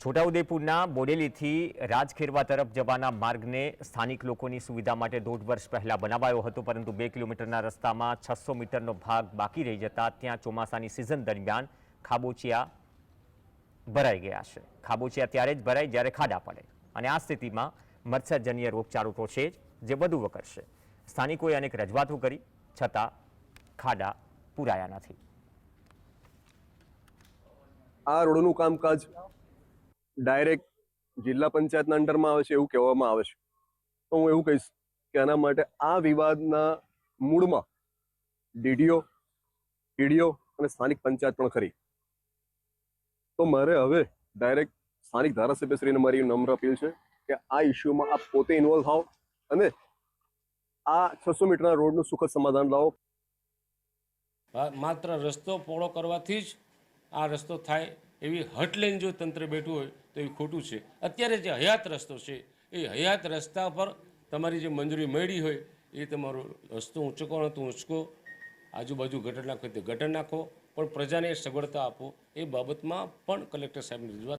છોટાઉદેપુરના બોડેલીથી રાજખેરવા તરફ જવાના માર્ગને સ્થાનિક લોકોની સુવિધા માટે દોઢ વર્ષ પહેલાં બનાવાયો હતો, પરંતુ બે કિલોમીટરના રસ્તામાં છસો મીટરનો ભાગ બાકી રહી જતા ત્યાં ચોમાસાની સિઝન દરમિયાન ખાબોચિયા ભરાઈ ગયા છે. ખાબોચિયા ત્યારે જ ભરાય જ્યારે ખાડા પડે અને આ સ્થિતિમાં મત્સ્યજન્ય રોગચાળો તો છે જે વધુ વકરશે. સ્થાનિકોએ અનેક રજૂઆતો કરી, છતાં ખાડા પૂરાયા નથી. આ રોડનું કામકાજ ડાયરેક્ટ જિલ્લા પંચાયતના અંડરમાં આવે છે એવું કહેવામાં આવે છે. તો હું એવું કહીશ કે આના માટે આ વિવાદના મૂળમાં ડીડીઓ ટીડીઓ અને સ્થાનિક પંચાયત પણ ખરી. તો મારે હવે ડાયરેક્ટ સ્થાનિક ધારાસભ્યશ્રીને મારી નમ્ર અપીલ છે કે આ ઇસ્યુમાં આપ પોતે ઇન્વોલ્વ થાઓ અને આ છસો મીટરના રોડનું સુખદ સમાધાન લાવો. માત્ર રસ્તો પહોળો કરવાથી જ આ રસ્તો થાય એવી હટ લઈને જો તંત્ર બેઠું હોય તો એ ખોટું છે. અત્યારે જે હયાત રસ્તો છે, એ હયાત રસ્તા પર તમારી જે મંજૂરી મળી હોય એ તમારો રસ્તો ઊંચકવાનો તો ઊંચકો. આજુબાજુ ગટર નાખો, તે ગટર નાખો. પણ પ્રજાને સગવડતા આપો. એ બાબતમાં પણ કલેક્ટર સાહેબની રજૂઆત